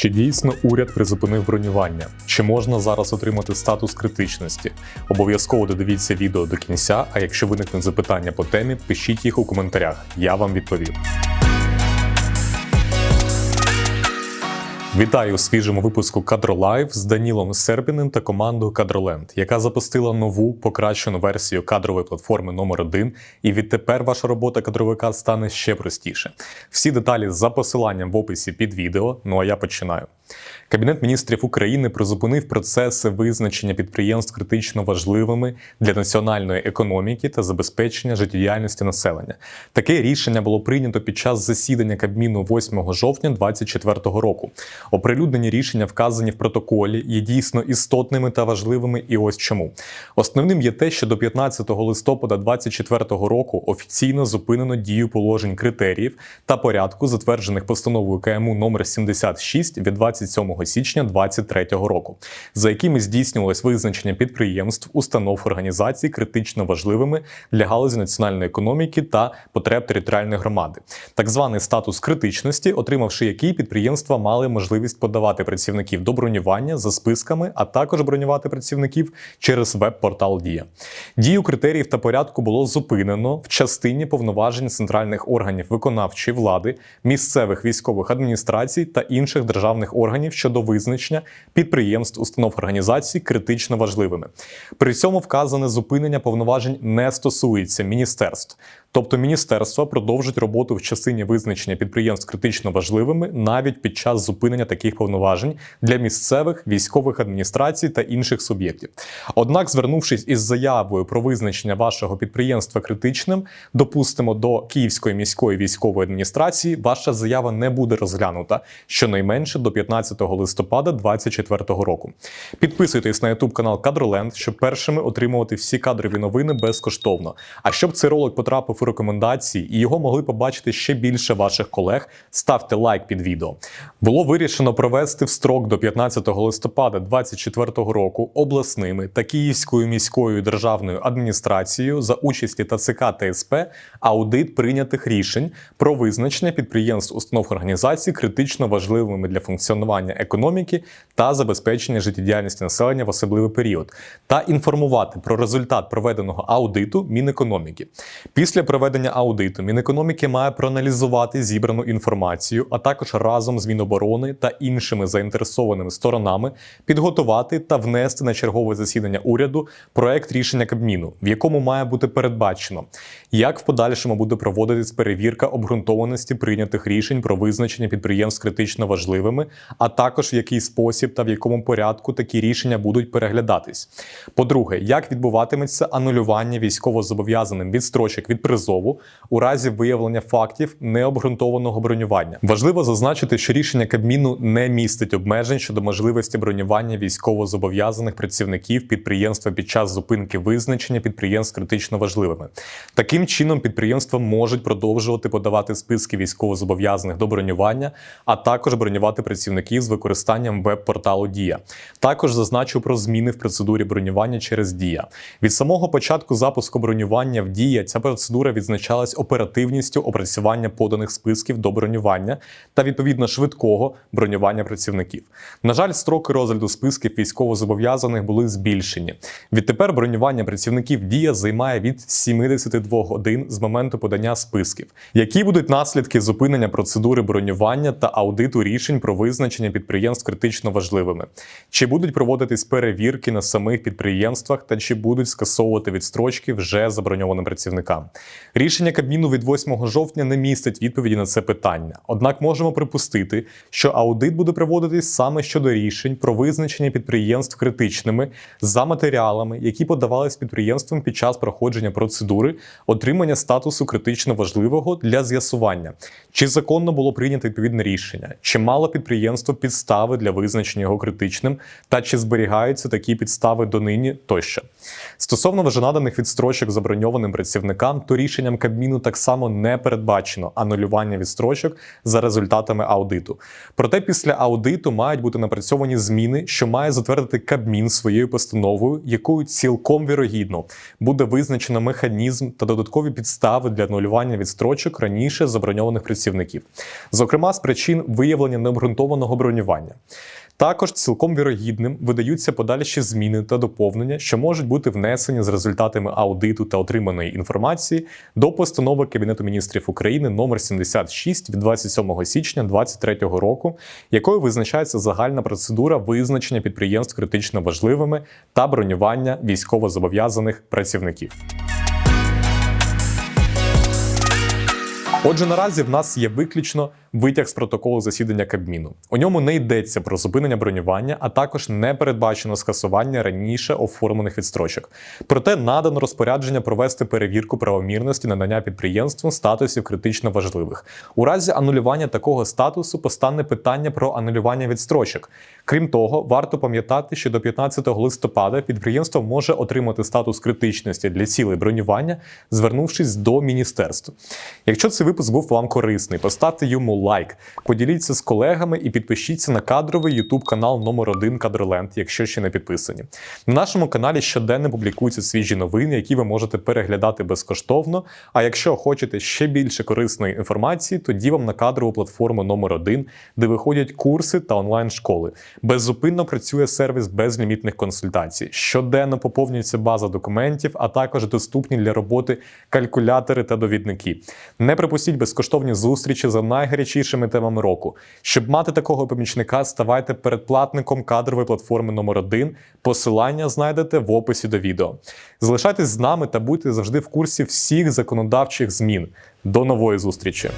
Чи дійсно уряд призупинив бронювання? Чи можна зараз отримати статус критичності? Обов'язково додивіться відео до кінця. А якщо виникнуть запитання по темі, пишіть їх у коментарях. Я вам відповім. Вітаю у свіжому випуску Кадролайв з Данілом Сербіним та командою Кадроленд, яка запустила нову покращену версію кадрової платформи номер 1 І відтепер ваша робота кадровика стане ще простіше. Всі деталі за посиланням в описі під відео. Ну а я починаю. Кабінет міністрів України призупинив процеси визначення підприємств критично важливими для національної економіки та забезпечення життєдіяльності населення. Таке рішення було прийнято під час засідання Кабміну 8 жовтня 2024 року. Оприлюднені рішення, вказані в протоколі, є дійсно істотними та важливими. І ось чому основним є те, що до 15 листопада 2024 року офіційно зупинено дію положень критеріїв та порядку, затверджених постановою КМУ номер 76 від 27 січня 2023 року, за якими здійснювалось визначення підприємств, установ організацій критично важливими для галузі національної економіки та потреб територіальної громади. Так званий статус критичності, отримавши який підприємства мали можливість подавати працівників до бронювання за списками, а також бронювати працівників через веб-портал Дія. Дію критеріїв та порядку було зупинено в частині повноважень центральних органів виконавчої влади, місцевих військових адміністрацій та інших державних органів щодо визначення підприємств, установ організацій критично важливими. При цьому вказане зупинення повноважень не стосується міністерств. Тобто міністерства продовжать роботу в частині визначення підприємств критично важливими навіть під час зупинення таких повноважень для місцевих військових адміністрацій та інших суб'єктів. Однак, звернувшись із заявою про визначення вашого підприємства критичним, допустимо до Київської міської військової адміністрації, ваша заява не буде розглянута щонайменше до 15 листопада 2024 року. Підписуйтесь на YouTube канал Кадроленд, щоб першими отримувати всі кадрові новини безкоштовно. А щоб цей ролик потрапив у рекомендації і його могли побачити ще більше ваших колег, ставте лайк під відео. Було вирішено провести в строк до 15 листопада 2024 року обласними та Київською міською державною адміністрацією за участі ТЦК та СП аудит прийнятих рішень про визначення підприємств установ організацій критично важливими для функціонування економіки та забезпечення життєдіяльності населення в особливий період, та інформувати про результат проведеного аудиту Мінекономіки. Після проведення аудиту Мінекономіки має проаналізувати зібрану інформацію, а також разом з Міноборони та іншими заінтересованими сторонами підготувати та внести на чергове засідання уряду проект рішення Кабміну, в якому має бути передбачено, як в подальшому буде проводитись перевірка обґрунтованості прийнятих рішень про визначення підприємств критично важливими, а також в який спосіб та в якому порядку такі рішення будуть переглядатись. По-друге, як відбуватиметься анулювання військовозобов'язаним відстрочок від призову у разі виявлення фактів необґрунтованого бронювання. Важливо зазначити, що рішення Кабміну не містить обмежень щодо можливості бронювання військовозобов'язаних працівників підприємства під час зупинки визначення підприємств критично важливими. Таким чином, підприємства можуть продовжувати подавати списки військовозобов'язаних до бронювання, а також бронювати працівників з використанням веб-порталу Дія. Також зазначу про зміни в процедурі бронювання через Дія. Від самого початку запуску бронювання в Дія ця процедура відзначалась оперативністю опрацювання поданих списків до бронювання та відповідно швидкого бронювання працівників. На жаль, строки розгляду списків військовозобов'язаних були збільшені. Відтепер бронювання працівників Дія займає від 72 годин з моменту подання списків. Які будуть наслідки зупинення процедури бронювання та аудиту рішень про визначення підприємств критично важливими? Чи будуть проводитись перевірки на самих підприємствах та чи будуть скасовувати відстрочки вже заброньованим працівникам? Рішення Кабміну від 8 жовтня не містить відповіді на це питання. Однак можемо припустити, що аудит буде проводитись саме щодо рішень про визначення підприємств критичними за матеріалами, які подавались підприємствам під час проходження процедури отримання статусу критично важливого для з'ясування, чи законно було прийнято відповідне рішення, чи мало підприємство підстави для визначення його критичним, та чи зберігаються такі підстави донині тощо. Стосовно вже наданих відстрочок заброньованим працівникам, то рішенням Кабміну так само не передбачено анулювання відстрочок за результатами аудиту. Проте після аудиту мають бути напрацьовані зміни, що має затвердити Кабмін своєю постановою, якою цілком вірогідно буде визначено механізм та додаткові підстави для анулювання відстрочок раніше заброньованих працівників, зокрема з причин виявлення необґрунтованого бронювання. Також цілком вірогідним видаються подальші зміни та доповнення, що можуть бути внесені з результатами аудиту та отриманої інформації до постанови Кабінету міністрів України номер 76 від 27 січня 2023 року, якою визначається загальна процедура визначення підприємств критично важливими та бронювання військовозобов'язаних працівників. Отже, наразі в нас є виключно витяг з протоколу засідання Кабміну. У ньому не йдеться про зупинення бронювання, а також не передбачено скасування раніше оформлених відстрочок. Проте надано розпорядження провести перевірку правомірності надання підприємству статусів критично важливих. У разі анулювання такого статусу постане питання про анулювання відстрочок. Крім того, варто пам'ятати, що до 15 листопада підприємство може отримати статус критичності для цілей бронювання, звернувшись до міністерства. Якщо цей випуск був вам корисний, поставте йому лайк, поділіться з колегами і підпишіться на кадровий YouTube канал номер 1 Кадроленд, якщо ще не підписані. На нашому каналі щоденно публікуються свіжі новини, які ви можете переглядати безкоштовно. А якщо хочете ще більше корисної інформації, тоді вам на кадрову платформу номер 1 де виходять курси та онлайн-школи. Беззупинно працює сервіс безлімітних консультацій. Щоденно поповнюється база документів, а також доступні для роботи калькулятори та довідники. Не припустіть безкоштовні зустрічі за найгарячішими темами року. Щоб мати такого помічника, ставайте передплатником кадрової платформи номер 1 Посилання знайдете в описі до відео. Залишайтесь з нами та будьте завжди в курсі всіх законодавчих змін. До нової зустрічі!